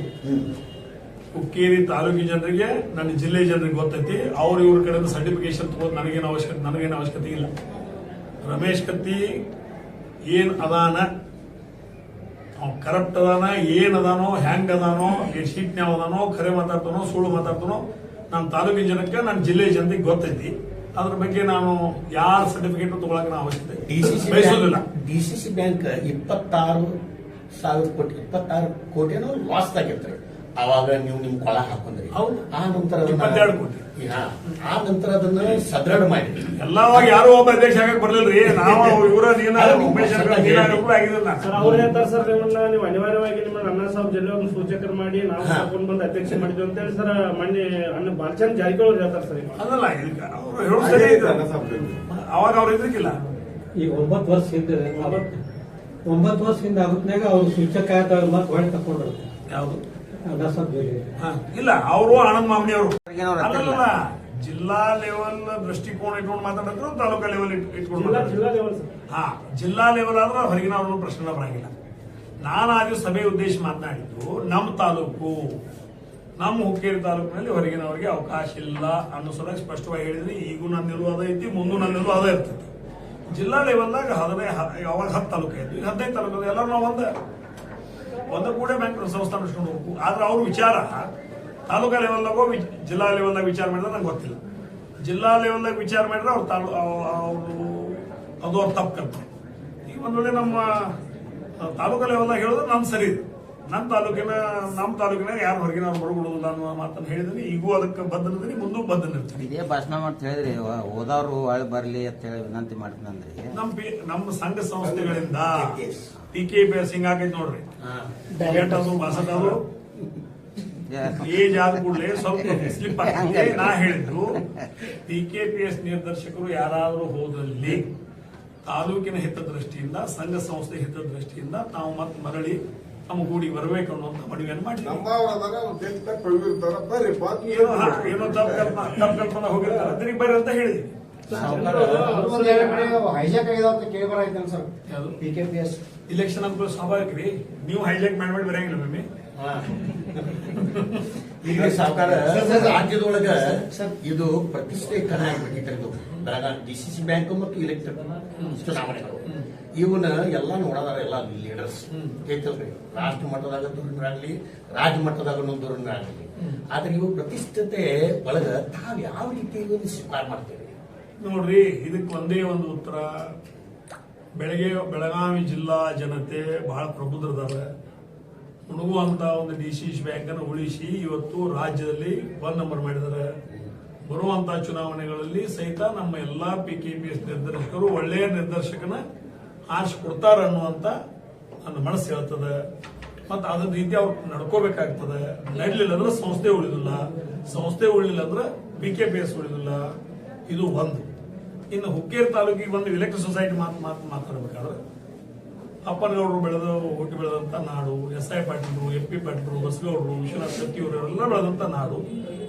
ಹುಕ್ಕೇರಿ ತಾಲೂಕಿನ ಜನರಿಗೆ ನನ್ನ ಜಿಲ್ಲೆ ಜನರಿಗೆ ಗೊತ್ತೈತಿ. ಅವ್ರ ಇವ್ರ ಕಡೆ ಸರ್ಟಿಫಿಕೇಶನ್ ತಗೋದು ನನಗೇನು ಅವಶ್ಯಕತೆ ನನಗೇನು ಅವಶ್ಯಕತೆ ಇಲ್ಲ. ರಮೇಶ್ ಕತ್ತಿ ಏನ್ ಅದಾನ? ಅವ್ನು ಕರಪ್ಟ್ ಅದಾನ ಏನ್ ಅದಾನೋ ಹ್ಯಾಂಗ್ ಅದಾನೋ ಏನ್ ಶೀಟ್ನ್ಯಾವ ಅದಾನೋ ಖರೆ ಮಾತಾಡ್ತಾನೋ ಸುಳ್ಳು ಮಾತಾಡ್ತಾನೋ ನನ್ನ ತಾಲೂಕಿನ ಜನಕ್ಕೆ ನನ್ನ ಜಿಲ್ಲೆ ಜನರಿಗೆ ಗೊತ್ತೈತಿ. ಅದ್ರ ಬಗ್ಗೆ ನಾನು ಯಾರ ಸರ್ಟಿಫಿಕೇಟ್ ತಗೊಳಕ್ ನಾವು ಬಯಸೋದಿಲ್ಲ. ಡಿಸಿಸಿ ಬ್ಯಾಂಕ್ ಇಪ್ಪತ್ತಾರು ಸಾವಿರ ಕೋಟಿ ಇಪ್ಪತ್ತಾರು ಕೋಟಿನೂ ಲಾಸ್ ಆಗಿರ್ತಾರೆ ಅವಾಗ ನೀವು ನಿಮ್ ಕೊಳ ಹಾಕೊಂಡ್ರಿ ಹೌದು. ಆ ನಂತರ ಇಪ್ಪತ್ತೆರಡು ಕೋಟಿ. ಹಾ. ಆ ನಂತರ ಅದನ್ನ ಸದೃಢ ಮಾಡಿ ಎಲ್ಲವಾಗಿ ಯಾರು ಒಬ್ಬ ಅಧ್ಯಕ್ಷ ಆಗಕ್ ಬರ್ಲಿಲ್ರಿ ನಾವು ಇವರ ಸರ್ ಅವ್ರು ಹೇಳ್ತಾರೆ ಸರ್ ನಿಮ್ಮನ್ನ ನೀವು ಅನಿವಾರ್ಯವಾಗಿ ನಿಮ್ಮ ಅಣ್ಣ ಸಾಹೇಬ್ ಜಿಲ್ಲೆ ಒಂದು ಸೂಚಕರು ಮಾಡಿ ನಾವು ಹಾ. ಕರ್ಕೊಂಡು ಬಂದು ಅಧ್ಯಕ್ಷ ಮಾಡಿದ್ವಿ ಅಂತ ಹೇಳಿ ಸರ್ ಮೊನ್ನೆ ಅಣ್ಣ ಬಾಲಚಂದ್ ಜಾರಕಿಹೊಳಿ ಹೇಳ್ತಾರೆ ಸರ್. ಅದಲ್ಲ ಇದಕ್ಕ ಅವ್ರು ಹೇಳೋದು ಸರಿ. ಅವಾಗ ಅವ್ರು ಇದಕ್ಕಿಲ್ಲ ಈಗ ಒಂಬತ್ತು ವರ್ಷ ಹಿಂದೆ ಒಂಬತ್ತು ವರ್ಷ ಹಿಂದೆ ಆಗುತ್ನಾಗ ಅವ್ರು ಸೂಚಕ ಆದಾಗ ಮತ್ತೆ ಹೊಳೆ ತಕೊಂಡ್ರು ಯಾವುದು ಇಲ್ಲ ಅವರು ಆನಂದ್ ಮಾಮನಿ ಅವರು. ಜಿಲ್ಲಾ ಲೆವೆಲ್ ದೃಷ್ಟಿಕೋನ ಇಟ್ಕೊಂಡು ಮಾತಾಡಿದ್ರು ತಾಲೂಕಾ ಲೆವೆಲ್ ಇಟ್ಕೊಂಡು ಹಾ ಜಿಲ್ಲಾ ಲೆವೆಲ್ ಆದ್ರೆ ಹೊರಗಿನ ಅವ್ರನ್ನ ಪ್ರಶ್ನೆ ಬರಂಗಿಲ್ಲ. ನಾನು ಆ ದಿವಸ ಸಭೆ ಉದ್ದೇಶ ಮಾತನಾಡಿದ್ದು ನಮ್ಮ ತಾಲೂಕು ನಮ್ಮ ಹುಕ್ಕೇರಿ ತಾಲೂಕಿನಲ್ಲಿ ಹೊರಗಿನವರಿಗೆ ಅವಕಾಶ ಇಲ್ಲ ಅನ್ನೋ ಸಲುವಾಗಿ ಸ್ಪಷ್ಟವಾಗಿ ಹೇಳಿದ್ರಿ ಈಗೂ ನನ್ನ ನಿಲುವು ಅದ ಐತಿ ಮುಂದೂ ನನ್ನ ನಿಲುವು ಅದ ಇರ್ತೈತಿ. ಜಿಲ್ಲಾ ಲೆವೆಲ್ದಾಗ ಹದಿನೈದು ಅವಾಗ ಹತ್ತು ತಾಲೂಕು ಐತಿ ಹದಿನೈದು ತಾಲೂಕು ಎಲ್ಲರೂ ನಾವು ಒಂದ. ಒಂದ ಕೂಡ ಬ್ಯಾಂಕ್ ಸಂಸ್ಥಾನ ಹೋಗ್ಬೇಕು. ಆದ್ರೆ ಅವ್ರ ವಿಚಾರ ತಾಲೂಕಾ ಲೆವೆಲ್ದಾಗೋ ವಿ- ಜಿಲ್ಲಾ ಲೆವೆಲ್ದಾಗ ವಿಚಾರ ಮಾಡಿದ್ರೆ ನಂಗೆ ಗೊತ್ತಿಲ್ಲ. ಜಿಲ್ಲಾ ಲೆವೆಲ್ದಾಗ ವಿಚಾರ ಮಾಡಿದ್ರೆ ಅವ್ರು ತಾಲೂ ಅವರು ಅದು ಅವ್ರು ತಪ್ಪು ಕಲ್ತಾರೆ ಈಗ ಒಂದ್ ವೇಳೆ ನಮ್ಮ ತಾಲೂಕಾ ಲೆವೆಲ್ದಾಗ ಹೇಳಿದ್ರೆ ನಮ್ ಸರಿ ಇದೆ. ನಮ್ಮ ತಾಲೂಕಿನ ನಮ್ಮ ತಾಲೂಕಿನ ಯಾರು ಹೊರಗಿನವ್ರು ಬರ್ಬಿಡೋದಿಲ್ಲ ಅನ್ನೋ ಮಾತನ್ನು ಹೇಳಿದ್ರೆ ಈಗೂ ಅದಕ್ಕೆ ಬದ್ಧನಿರ್ತೀನಿ ಮುಂದೂ ಬದ್ಧನಿರ್ತೀನಿ. ಇದೇ ಭಾಷಣ ಮಾಡಿ ಹೇಳಿದ್ರಿ ಓದೋರು ಒಳಗೆ ಬರಲಿ ಅಂತ ಹೇಳಿ ವಿನಂತಿ ಮಾಡ್ತೀನಂದ್ರಿ. ನಮ್ಮ ನಮ್ಮ ಸಂಘ ಸಂಸ್ಥೆಗಳಿಂದ. ಟಿ ಕೆ ಪಿ ಎಸ್ ಹಿಂಗಾಗೈತೆ ನೋಡ್ರಿ. ಬಸದವರು ಟಿಕೆಟ್ ಅದು ಬಸದ್ ಅದು ಏಜ್ ಆದ ಕೂಡಲೇ ಸ್ವಲ್ಪ ಸ್ಲಿಪ್ ಆಗ್ತದೆ ನಾ ಹೇಳಿದ್ರು ಟಿ ಕೆ ಪಿ ಎಸ್ ನಿರ್ದೇಶಕರು ಯಾರಾದರೂ ಹೋದಲ್ಲಿ ತಾಲೂಕಿನ ಹಿತದೃಷ್ಟಿಯಿಂದ ಸಂಘ ಸಂಸ್ಥೆ ಹಿತದೃಷ್ಟಿಯಿಂದ ನಾವು ಮತ್ತೆ ಮರಳಿ ನಮ್ಮ ಕೂಡಿ ಬರಬೇಕು ಅನ್ನುವಂತ ಮನವಿಯನ್ನು ಮಾಡಿ ನಮ್ಮವರದಾರ ದೇಶದಾಗ ಕಳ್ವಿರ್ತಾರ ಬರ್ರಿ ಬಾತ್ ಏನೋ ಹಾ, ಏನೋ ತಪ್ಪು ಕಲ್ಪನಾ ತಪ್ಪು ಕಲ್ಪನಾ ಹೋಗಿರ್ತಾರೆ. ಅದರಿಗೆ ಬರ್ರಿ ಅಂತ ಹೇಳಿದ್ವಿ. ಇಲೆಕ್ಷನ್ ಅಂತ ಸ್ವಾಭಾವಿಕ ರೀ ನೀವು ಹೈಜಾಕ್ ಮಾಡ್ಬೇಡಿ ಬರಂಗಿಲ್ಲ ಮಮ್ಮಿ. ಈಗ ಸಾವುಕಾರ ರಾಜ್ಯದೊಳಗ ಇದು ಪ್ರತಿಷ್ಠೆ ಆಗ್ಬಿಟ್ಟಿದ್ದು Belagavi D C C bank ಮತ್ತು ಇಲೆಕ್ಟ್ರಿಕ್ ಚುನಾವಣೆಗಳು. ಇವನ್ನ ಎಲ್ಲ ನೋಡದಾರ ಎಲ್ಲ ಲೀಡರ್ಸ್ ಐತಲ್ರಿ ರಾಷ್ಟ್ರ ಮಟ್ಟದಾಗ ದುರ್ನಾಗ್ಲಿ ರಾಜ್ಯ ಮಟ್ಟದಾಗ ದುರ್ನಾಗ್ಲಿ ಆದ್ರೆ ಇವು ಪ್ರತಿಷ್ಠತೆ ಒಳಗ ತಾವ್ ಯಾವ ರೀತಿ ಇವನ್ನ ಸ್ವೀಕಾರ ಮಾಡ್ತೀರಿ? ನೋಡ್ರಿ ಇದಕ್ಕೆ ಒಂದೇ ಒಂದು ಉತ್ತರ. ಬೆಳಗ್ಗೆ ಬೆಳಗಾವಿ ಜಿಲ್ಲಾ ಜನತೆ ಬಹಳ ಪ್ರಬುದ್ಧರದಾರ. ಮುಳುಗುವಂತ ಒಂದು ಡಿ ಸಿ ಸಿ ಉಳಿಸಿ ಇವತ್ತು ರಾಜ್ಯದಲ್ಲಿ ಒನ್ ನಂಬರ್ ಮಾಡಿದ್ದಾರೆ. ಬರುವಂತ ಚುನಾವಣೆಗಳಲ್ಲಿ ಸಹಿತ ನಮ್ಮ ಎಲ್ಲಾ ಪಿ ಕೆ ಪಿ ಎಸ್ ನಿರ್ದೇಶಕರು ಒಳ್ಳೆಯ ನಿರ್ದೇಶಕನ ಆರಿಸಿಕೊಡ್ತಾರ ಕೊಡ್ತಾರ ಅನ್ನುವಂತ ನನ್ನ ಮನಸ್ಸು ಹೇಳ್ತದೆ. ಮತ್ತೆ ಅದ್ರ ರೀತಿ ಅವ್ರು ನಡ್ಕೋಬೇಕಾಗ್ತದೆ. ನಡಲಿಲ್ಲ ಅಂದ್ರೆ ಸಂಸ್ಥೆ ಉಳಿದಿಲ್ಲ. ಸಂಸ್ಥೆ ಉಳಿಲಿಲ್ಲ ಅಂದ್ರೆ ಪಿ ಕೆ ಪಿ ಎಸ್ ಉಳಿದಿಲ್ಲ. ಇದು ಒಂದು. ಇನ್ನು ಹುಕ್ಕೇರಿ ತಾಲೂಕಿಗೆ ಬಂದು ಇಲೆಕ್ಟ್ರಿಕ್ ಸೊಸೈಟಿ ಮಾತು ಮಾತು ಮಾತಾಡ್ಬೇಕಾದ್ರೆ ಅಪ್ಪನಗೌಡರು ಬೆಳೆದು, ಹುಟ್ಟಿ ಬೆಳೆದಂತ ನಾಡು, S I Patil M P ಪಾಟೀಲ್ರು ಬಸಗೌಡರು ವಿಶ್ವನಾಥ್ ಇವರೆಲ್ಲ ಬೆಳೆದಂತ ನಾಡು.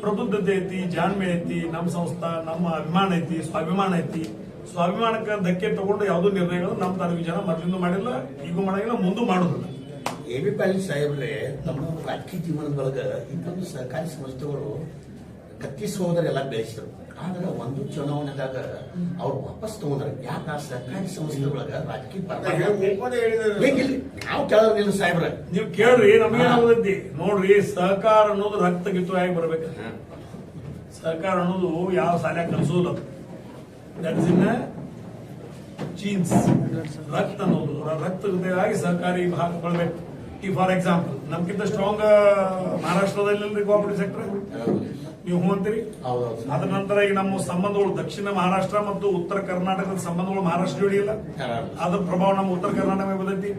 ಪ್ರಬುದ್ಧತೆ ಐತಿ, ಜಾಣ್ಮೆ ಐತಿ, ನಮ್ಮ ಸಂಸ್ಥಾ, ನಮ್ಮ ಅಭಿಮಾನ ಐತಿ, ಸ್ವಾಭಿಮಾನ ಐತಿ. ಸ್ವಾಭಿಮಾನಕ್ಕೆ ಧಕ್ಕೆ ತಗೊಂಡು ಯಾವುದೋ ನಿರ್ಣಯಗಳು ನಮ್ಮ ತಾಲೂಕು ಜನ ಮೊದಲಿಂದ ಮಾಡಿಲ್ಲ, ಈಗೂ ಮಾಡಂಗಿಲ್ಲ ಮುಂದೆ ಮಾಡೋದಿಲ್ಲ. ಎ ಬಿ ಪಾಟೀಲ್ ಸಾಹೇಬ್ರೆ, ನಮ್ಮ ರಾಜಕೀಯ ಜೀವನದೊಳಗೆ ಇಂಥ ಸರ್ಕಾರಿ ಸಂಸ್ಥೆಗಳು ಕತ್ತಿ ಎಲ್ಲ ಬೆಳೆಸಿದ್ರು. ಆದ್ರೆ ಒಂದು ಚುನಾವಣೆದಾಗ ಅವ್ರು ವಾಪಸ್ ತಗೊಂಡ್ರೆ. ಯಾಕೆ ಆ ಸರ್ಕಾರಿ ಸಂಸ್ಥೆಗಳೊಳಗ ರಾಜಕೀಯ ನಾವು ಕೇಳೋದಿಲ್ಲ ಸಾಹೇಬ್ರ. ನೀವು ಕೇಳ್ರಿ ನಮಗೆ ನೋಡ್ರಿ ಸಹಕಾರ ಅನ್ನೋದು ರಕ್ತ ಗಿತ್ತು ಬರ್ಬೇಕು. ಸಹಕಾರ ಅನ್ನೋದು ಯಾವ ಸಾಲ ಕಲಿಸೋಲ್ಲ ದಟ್ ಇಸ್ ಇನ್ ಜೀನ್ಸ್ ರಕ್ತ ಅನ್ನೋದು ರಕ್ತ ರಕ್ತಗತವಾಗಿ ಸಹಕಾರಿ ಭಾಗ ಈ ಫಾರ್ ಎಕ್ಸಾಂಪಲ್ ನಮ್ಗಿಂತ ಸ್ಟ್ರಾಂಗ್ ಮಹಾರಾಷ್ಟ್ರದಲ್ಲಿ ಕೋಆಪರೇಟಿವ್ ಸೆಕ್ಟರ್ ನೀವು ಹ್ಞೂ ಅಂತೀರಿ ಅದ ನಂತರ ಈಗ ನಮ್ಮ ಸಂಬಂಧಗಳು ದಕ್ಷಿಣ ಮಹಾರಾಷ್ಟ್ರ ಮತ್ತು ಉತ್ತರ ಕರ್ನಾಟಕದ ಸಂಬಂಧಗಳು ಮಹಾರಾಷ್ಟ್ರ ಜೋಡಿಯಿಲ್ಲ? ಅದ್ರ ಪ್ರಭಾವ ನಮ್ಮ ಉತ್ತರ ಕರ್ನಾಟಕ ಬಂದೈತಿ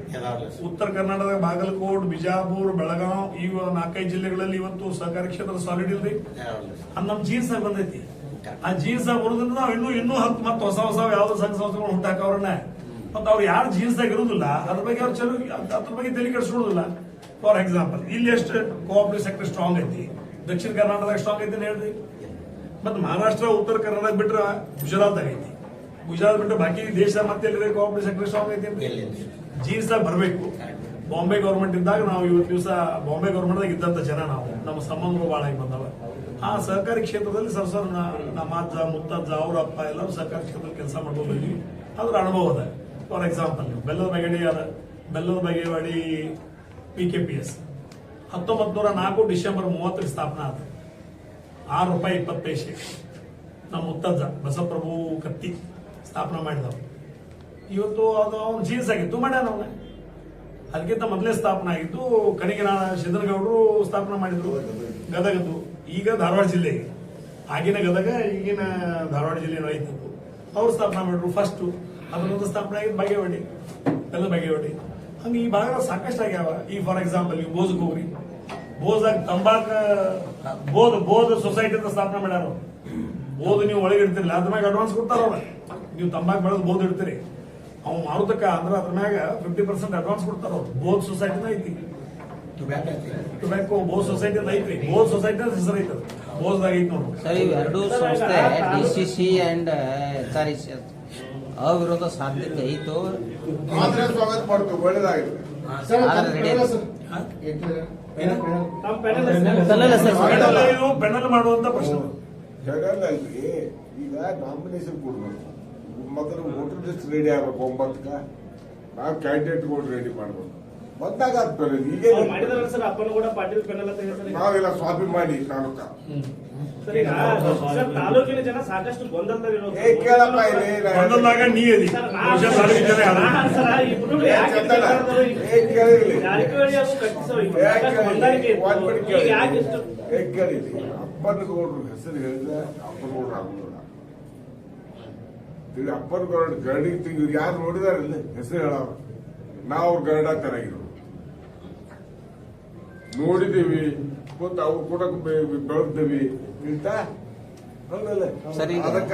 ಉತ್ತರ ಕರ್ನಾಟಕ ಬಾಗಲಕೋಟ್ ಬಿಜಾಪುರ್ ಬೆಳಗಾವ್ ಈ ನಾಲ್ಕೈದು ಜಿಲ್ಲೆಗಳಲ್ಲಿ ಇವತ್ತು ಸಹಕಾರಿ ಕ್ಷೇತ್ರ ಸಾಲಿಡ್ ಇಲ್ರಿ? ಅದು ನಮ್ ಜೀನ್ಸ್ ಬಂದೈತಿ. ಆ ಜೀನ್ಸ್ ಬರೋದ್ರಿಂದ ನಾವು ಇನ್ನೂ ಇನ್ನೂ ಹತ್ತು ಮತ್ತೆ ಹೊಸ ಹೊಸ ಯಾವ್ದು ಸಂಘ ಸಂಸ್ಥೆಗಳು ಹುಟ್ಟಾಕವ್ರನ್ನ. ಮತ್ತೆ ಅವ್ರು ಯಾರು ಜೀನ್ಸ್ ಆಗಿ ಇರುದಿಲ್ಲ ಅದ್ರ ಬಗ್ಗೆ ಅವ್ರು ಚಲೋ ಅದ್ರ ಬಗ್ಗೆ ತಲೆ ಕೆಡಿಸ್ಕೊಳ್ಳೋದಿಲ್ಲ ಫಾರ್ ಎಕ್ಸಾಂಪಲ್ ಇಲ್ಲಿ ಎಷ್ಟು ಕೋಆಪರೇಟಿವ್ ಸೆಕ್ಟರ್ ಸ್ಟ್ರಾಂಗ್ ಐತಿ. ದಕ್ಷಿಣ ಕರ್ನಾಟಕದಾಗ ಸ್ಟ್ರಾಂಗ್ ಐತಿ ಹೇಳ್ರಿ. ಮತ್ತೆ ಮಹಾರಾಷ್ಟ್ರ ಉತ್ತರ ಕರ್ನಾಟಕ ಬಿಟ್ರೆ ಗುಜರಾತ್ ಐತಿ. ಗುಜರಾತ್ ಬಿಟ್ಟು ಬಾಕಿ ದೇಶ ಮತ್ತೆ ಕೋಆಪರೇಟಿವ್ ಸೆಕ್ಟರ್ ಸ್ಟ್ರಾಂಗ್ ಐತಿ ಅಂತ. ಜೀನ್ಸ್ ಆಗಿ ಬರಬೇಕು. ಬಾಂಬೆ ಗೌರ್ಮೆಂಟ್ ಇದ್ದಾಗ ನಾವು ಇವತ್ತು ದಿವಸ ಬಾಂಬೆ ಗೌರ್ಮೆಂಟ್ ಇದ್ದಂತ ಜನ ನಾವು. ನಮ್ಮ ಸಂಬಂಧಗಳು ಬಹಳ ಆಗಿ ಬಂದವ. ಆ ಸಹಕಾರಿ ಕ್ಷೇತ್ರದಲ್ಲಿ ಸರ್ ಸರ್ ನಮ್ಮ ಅಜ್ಜ ಮುತ್ತಜ್ಜ ಅವ್ರ ಅಪ್ಪ ಎಲ್ಲರೂ ಸಹಕಾರಿ ಕ್ಷೇತ್ರದಲ್ಲಿ ಕೆಲಸ ಮಾಡ್ಕೊಂಡು ಬಂದ್ವಿ ಅದ್ರ ಅನುಭವ ಅದ. ಫಾರ್ ಎಕ್ಸಾಂಪಲ್ ನೀವು ಬೆಲ್ಲದ ಬಗೆಡಿ ಅದ. Bellada Bagewadi P K P S ಹತ್ತೊಂಬತ್ತು ನೂರ ನಾಲ್ಕು ಡಿಸೆಂಬರ್ ಮೂವತ್ತಕ್ಕೆ ಸ್ಥಾಪನೆ ಆದ. ಆರು ರೂಪಾಯಿ ಇಪ್ಪತ್ತು ಪೈಸೆ. ನಮ್ಮ ಮುತ್ತಜ್ಜ ಬಸವಪ್ರಭು ಕತ್ತಿ ಸ್ಥಾಪನೆ ಮಾಡಿದವು ಇವತ್ತು ಅದು ಅವ್ನು ಜೀನ್ಸ್ ಆಗಿತ್ತು, ಮಾಡ್ಯಾನ ಅವನ. ಅದಕ್ಕಿಂತ ಮೊದಲೇ ಸ್ಥಾಪನೆ ಆಗಿತ್ತು ಕಣಿಗಿನ ಸಿದ್ದನಗೌಡರು ಸ್ಥಾಪನೆ ಮಾಡಿದ್ರು, ಗದಗದ್ದು. ಈಗ ಧಾರವಾಡ ಜಿಲ್ಲೆ ಆಗಿನ ಗದಗ, ಈಗಿನ ಧಾರವಾಡ ಜಿಲ್ಲೆ ಐತಿ ಅವ್ರು ಸ್ಥಾಪನೆ ಮಾಡಿದ್ರು ಫಸ್ಟ್ ಅದ್ರ ನಂತರ ಸ್ಥಾಪನೆ ಆಗಿದ್ದು ಬಾಗೇವಾಡಿ. ಎಲ್ಲ ಬಾಗೇವಾಡಿ. ಹಂಗೆ ಈ ಭಾಗ ಸಾಕಷ್ಟು ಆಗ್ಯಾವ. ಈ ಫಾರ್ ಎಕ್ಸಾಂಪಲ್ ನೀವು ಬೋಸ್ಗೆ ಹೋಗ್ರಿ. ಬೋಸಾಗ ತಂಬಾಕ ಬೋಧ ಬೋಧ ಸೊಸೈಟಿ ಅಂತ ಸ್ಥಾಪನೆ ಮಾಡ್ಯಾರ ಬೋಧ ನೀವು ಒಳಗೆ ಇಡ್ತಿರಲ್ಲ ಅದ್ರ ಮ್ಯಾಗ ಅಡ್ವಾನ್ಸ್ ಕೊಡ್ತಾರ ಅವ್ರ. ನೀವು ತಂಬಾಕ್ ಬೆಳೆದು ಬೋಧ ಇಡ್ತೀರಿ. ಅವ್ನು ಮಾರುತಕ್ಕ ಅಂದ್ರೆ ಅದ್ರ ಮ್ಯಾಗ ಫಿಫ್ಟಿ ಪರ್ಸೆಂಟ್ ಅಡ್ವಾನ್ಸ್ ಕೊಡ್ತಾರ ಅವ್ರು. ಬೋದ್ ಸೊಸೈಟಿನ ಐತಿ. ಟೊಬ್ಯಾಕೋ ಬೋದ್ ಸೊಸೈಟಿ ಅಂತ ಐತ್ರಿ. ಬೋದ್ ಸೊಸೈಟಿ ಅಂತ ಹೆಸರು ಐತದ ಐತಿ ನೋಡ್ರಿ ಸರ್ ಎರಡು ಸಂಸ್ಥೆ D C C and H R ಅವಿರೋಧ ಸಾಧ್ಯತೆ ಐತು? ಸ್ವಾಗತ ಮಾಡ್ತೀವಿ ಒಳ್ಳೇದಾಗಿದೆ. ಮಾಡುವಂತ ಪ್ರಶ್ನೆ. ಈಗ ನಾಮಿನೇಷನ್ ಕೊಡ್ಬೇಕು. ಮೊದಲು ವೋಟರ್ ಲಿಸ್ಟ್ ರೆಡಿ ಆಗ್ಬೇಕು ಒಂಬತ್ತಕ್ಕ. ನಾವು ಕ್ಯಾಂಡಿಡೇಟ್ಗಳು ರೆಡಿ ಮಾಡ್ಬೇಕು. ಬಂದಾಗ ಆಗ್ತದೆ ನಾವೆಲ್ಲ ಸ್ವಾಪಿ ಅಪ್ಪನ ಸ್ವಾಭಿಮಾನಿ ತಾಲೂಕ. ತಾಲೂಕಿನ ಜನ ಸಾಕಷ್ಟು ಅಪ್ಪನಗೌಡ್ರ ಹೆಸರು ಹೇಳಿದ್ರೆ ಅಪ್ಪನಗೌಡ್ರ ಆಗುದಿಲ್ಲ ತಿಳಿ ಅಪ್ಪನಗೌಡ ಗರಡಿ ತಿಂಗ್ ಯಾರು ನೋಡಿದಾರಲ್ಲ? ಹೆಸರು ಹೇಳ ನಾವು ಅವ್ರ ಗರಡ ಚೆನ್ನಾಗಿರು ನೋಡಿದೀವಿ ಮತ್ತು ಅವ್ರು ಕೂಡ ಬೆಳೆದಿವಿ ಸರಿ. ಅದಕ್ಕ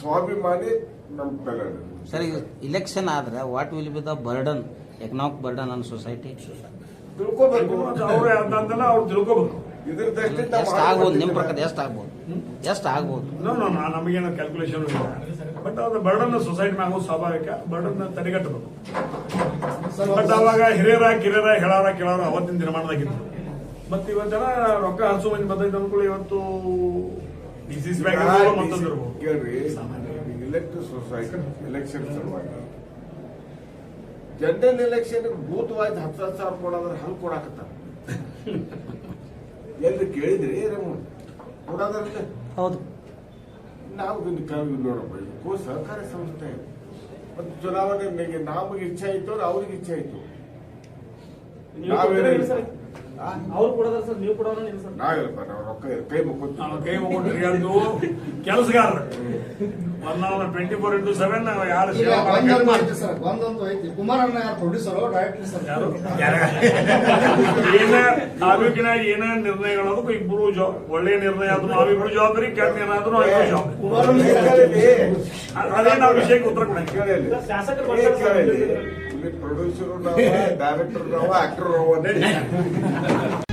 ಸ್ವಾಭಿಮಾನಿ ನಮ್ ಸರಿ ಸರ್ ಈಗ ಇಲೆಕ್ಷನ್ ಆದ್ರೆ what will be the burden economic burden on society ತಿಳ್ಕೊಬೇಕು. ಅವ್ರು ಅಂತಂದಲ್ಲ ಅವ್ರು ತಿಳ್ಕೊಬೇಕು. ಇದ್ರ ದೃಷ್ಟಿಯಿಂದ ಎಷ್ಟು ಆಗ್ಬೋದು ನಿಮ್ಮ ಪ್ರಕಾರ ಎಷ್ಟು ಆಗ್ಬೋದು? ಎಷ್ಟು ಆಗ್ಬೋದು? ನೋ ನೋ ನಾ ನಮಗೇನು ಕ್ಯಾಲ್ಕುಲೇಷನ್ ಇಲ್ಲ. ಬಟ್ ಅದು ಬರ್ಡನ್ ಸೊಸೈಟಿ ನಾವು ಸ್ವಾಭಾವಿಕ. ಬರ್ಡನ್ ತಡೆಗಟ್ಟಬೇಕು. ಬಟ್ ಅವಾಗ ಹಿರಿಯರ ಕಿರಿಯರ ಹೇಳಾರ ಕೇಳಾರ ಅವತ್ತಿನ ದಿನಮಾನದಾಗಿತ್ತು. ಮತ್ತೆ ಇವತ್ತೆಲ್ಲ ರೊಕ್ಕ ಹಸು ಮಂದಿ ಬಂದೈತೆ ಅನ್ಕೊಳ್ಳಿ ಇವತ್ತು ಡಿ ಸಿ ಸಿ ಬ್ಯಾಂಕ್ ಇರ್ಬೋದು, ಮತ್ತೊಂದು ಇರ್ಬೋದು. ಕೇಳ್ರಿ ಇಲೆಕ್ಟಿವ್ ಸೊಸೈಟಿ ಎಲೆಕ್ಷನ್ ಸಲುವಾಗಿ. ಜನರಲ್ ಎಲೆಕ್ಷನ್ ಬೂತ್ ವಾಯ್ಸ್ ಹತ್ತು ಹತ್ತು ಸಾವಿರ ಕೊಡೋದ್ರೆ ಹಂಗೆ ಕೊಡಾಕತ್ತಾರ. ಎಲ್ರು ಕೇಳಿದ್ರಿ ಕೊಡೋದ್ರಲ್ಲಿ? ಹೌದು. ನಾವು ನೋಡಪ್ಪ ಇದಕ್ಕೂ ಸಹಕಾರಿ ಸಂಸ್ಥೆ. ಮತ್ತು ಚುನಾವಣೆ ನಮಗೆ ಇಚ್ಛೆ ಇತ್ತು ಅವ್ರಿಗೆ ಇಚ್ಛೆ ಆಯ್ತು ನೀವು? ಅವ್ರು ಕೊಡೋದ್ರ ಸರ್ ನೀವು ಕೊಡೋಣ ಇಲ್ಲ ಸರ್? ನಾವಿಲ್ಲಪ್ಪ ನಾವು ರೊಕ್ಕ ಕೈ ಮುಕ್ಕೊಂಡು ನಾವು ಕೈ ತಿರ್ಗಾಡ್ದು ಕೆಲಸಗಾರರು. ಒನ್ ನಾವು ಟ್ವೆಂಟಿ ಫೋರ್ ಇಂಟು ಸೆವೆನ್ ಯಾರು ಈಗ ಸೇವೆ ಐತಿ ಸರ್ ಒಂದಂತೂ ಐತಿ ಕುಮಾರಣ್ಣ ಯಾರು ಪ್ರೊಡ್ಯೂಸರ್ ಡೈರೆಕ್ಟರ್ ಸರ್? ಯಾರು? ಏನ ತಾಲೂಕಿನಾಗ ಏನ ನಿರ್ಣಯಗಳು ಅದಕ್ಕೂ ಇಬ್ಬರು ಜಾಬ್ ಒಳ್ಳೆ ನಿರ್ಣಯ ಆದ್ರೂ ನಾವಿಬ್ರು ಜವಾಬ್ದಾರಿ ಕೆಟ್ಟ ಏನಾದ್ರು ನಾವಿಬ್ರು ಜವಾಬ್ದಾರಿ. ಕುಮಾರಣ್ಣ ಅದೇ ನಾವು ವಿಷಯಕ್ಕೆ ಉತ್ತರ ಕೊಡಂಗೆ ಕೇಳಿ ಸರ್, ಶಾಸಕರು ಬರ್ತಾರೆ ಸರ್. ಕೇಳಿ ಇಲ್ಲಿ ಪ್ರೊಡ್ಯೂಸರ್ ನಾವು ಡೈರೆಕ್ಟರ್ ನಾವು ಆಕ್ಟರ್ ನಾವು ಅಂತ